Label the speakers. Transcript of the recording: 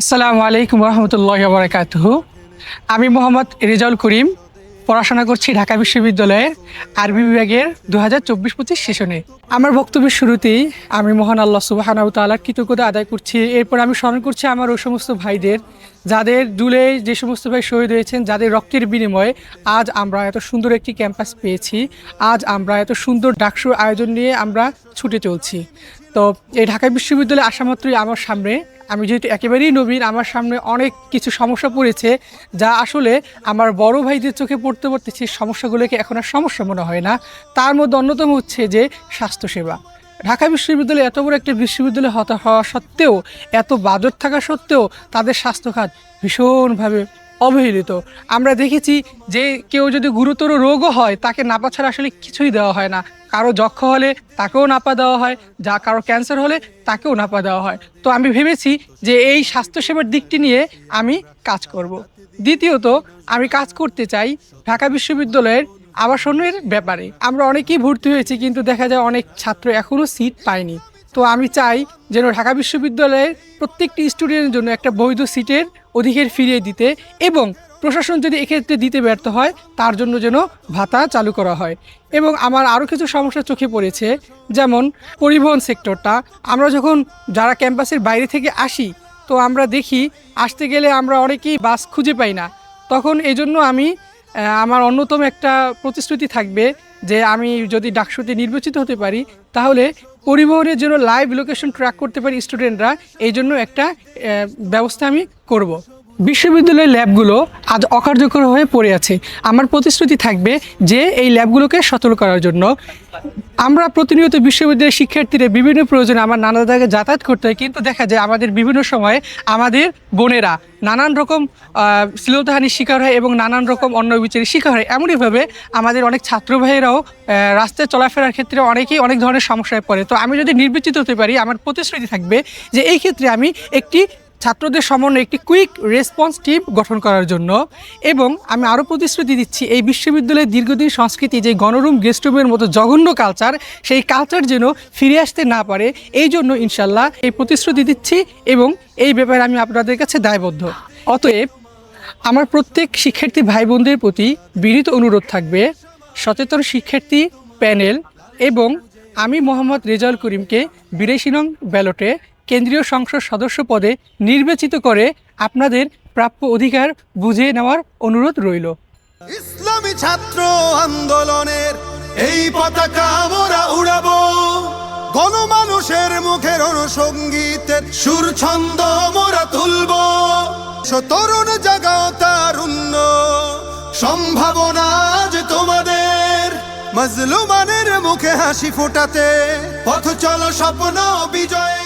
Speaker 1: আসসালামু আলাইকুম রহমতুল্লাহ বরকাতহ আমি মোহাম্মদ রেজাউল করিম, পড়াশোনা করছি ঢাকা বিশ্ববিদ্যালয়ের আরবি বিভাগের দু হাজার চব্বিশ পঁচিশ সেশনে। আমার বক্তব্যের শুরুতেই আমি মহান আল্লাহ সুবাহানাউ তালার কৃতজ্ঞতা আদায় করছি। এরপর আমি স্মরণ করছি আমার ওই সমস্ত ভাইদের, যাদের দুলে যে সমস্ত ভাই শহীদ হয়েছেন, যাদের রক্তের বিনিময়ে আজ আমরা এত সুন্দর একটি ক্যাম্পাস পেয়েছি। আজ আমরা এত সুন্দর ডাকসুর আয়োজন নিয়ে আমরা ছুটে চলছি। তো এই ঢাকা বিশ্ববিদ্যালয়ে আসা মাত্রই আমার সামনে আমি যেহেতু একেবারেই নবীন, আমার সামনে অনেক কিছু সমস্যা পড়েছে যা আসলে আমার বড় ভাইদের চোখে পড়তে পড়তে সেই সমস্যাগুলোকে এখন আর সমস্যা মনে হয় না। তার মধ্যে অন্যতম হচ্ছে যে স্বাস্থ্যসেবা। ঢাকা বিশ্ববিদ্যালয়ে এত বড় একটা বিশ্ববিদ্যালয় হতা হওয়া সত্ত্বেও, এত বাজেট থাকা সত্ত্বেও তাদের স্বাস্থ্যখাত ভীষণভাবে অবহেলিত। আমরা দেখেছি যে কেউ যদি গুরুতর রোগও হয়, তাকে নাপা ছাড়া আসলে কিছুই দেওয়া হয় না। কারও যক্ষ হলে তাকেও নাপা দেওয়া হয়, যা কারও ক্যান্সার হলে তাকেও নাপা দেওয়া হয়। তো আমি ভেবেছি যে এই স্বাস্থ্যসেবার দিকটি নিয়ে আমি কাজ করব। দ্বিতীয়ত, আমি কাজ করতে চাই ঢাকা বিশ্ববিদ্যালয়ের আবাসনের ব্যাপারে। আমরা অনেকেই ভর্তি হয়েছি, কিন্তু দেখা যায় অনেক ছাত্র এখনও সিট পায়নি। তো আমি চাই যেন ঢাকা বিশ্ববিদ্যালয়ের প্রত্যেকটি স্টুডেন্টের জন্য একটা বৈধ সিটের অধিকার ফিরিয়ে দিতে এবং প্রশাসন যদি এক্ষেত্রে দিতে ব্যর্থ হয়, তার জন্য যেন ভাতা চালু করা হয়। এবং আমার আরও কিছু সমস্যা চোখে পড়েছে, যেমন পরিবহন সেক্টরটা। আমরা যখন যারা ক্যাম্পাসের বাইরে থেকে আসি, তো আমরা দেখি, আসতে গেলে আমরা অনেকেই বাস খুঁজে পাই না। তখন এই জন্য আমি আমার অন্যতম একটা প্রতিশ্রুতি থাকবে যে আমি যদি ডাকসুতে নির্বাচিত হতে পারি, তাহলে পরিবহনের জন্য লাইভ লোকেশন ট্র্যাক করতে পারি স্টুডেন্টরা এই জন্য একটা ব্যবস্থা আমি করব। বিশ্ববিদ্যালয়ের ল্যাবগুলো আজ অকার্যকর হয়ে পড়ে আছে আমার প্রতিশ্রুতি থাকবে যে এই ল্যাবগুলোকে সতর্ক করার জন্য আমরা প্রতিনিয়ত বিশ্ববিদ্যালয়ের শিক্ষার্থীরা বিভিন্ন প্রয়োজনে আমার নানা জায়গায় যাতায়াত করতে হয়, কিন্তু দেখা যায় আমাদের বিভিন্ন সময়ে আমাদের বোনেরা নানান রকম শ্লীলতাহানির শিকার হয় এবং নানান রকম অন্য বিচারের শিকার হয়। এমনইভাবে আমাদের অনেক ছাত্র ভাইয়েরাও রাস্তায় চলাফেরার ক্ষেত্রে অনেকেই অনেক ধরনের সমস্যায় পড়ে। তো আমি যদি নির্বাচিত হতে পারি, আমার প্রতিশ্রুতি থাকবে যে এই ক্ষেত্রে আমি একটি ছাত্রদের সমন্বয়ে একটি কুইক রেসপন্স টিম গঠন করার জন্য। এবং আমি আরও প্রতিশ্রুতি দিচ্ছি, এই বিশ্ববিদ্যালয়ের দীর্ঘদিন সংস্কৃতি যে গণরুম গেস্ট রুমের মতো জঘন্য কালচার সেই কালচার যেন ফিরে আসতে না পারে, এই জন্য ইনশাল্লাহ এই প্রতিশ্রুতি দিচ্ছি এবং এই ব্যাপারে আমি আপনাদের কাছে দায়বদ্ধ। অতএব আমার প্রত্যেক শিক্ষার্থী ভাই বোনদের প্রতি বিনীত অনুরোধ থাকবে, সচেতন শিক্ষার্থী প্যানেল এবং আমি মোহাম্মদ রেজাউল করিমকে বিরাশি নং ব্যালটে কেন্দ্রীয় সংসদ সদস্য পদে নির্বাচিত করে আপনাদের প্রাপ্য অধিকার বুঝে নেওয়ার অনুরোধ রইল।
Speaker 2: ইসলামী ছাত্র আন্দোলনের এই পতাকা মোরা উড়াবো। গণমানুষের মুখের অনুসঙ্গীতের সুর ছন্দ মোরা তুলবো তরুণ জাগাও তারুণ্য সম্ভাবনা আজ তোমাদের। মজলুমানের মুখে হাসি ফোটাতে পথ চলো স্বপ্ন বিজয়ে।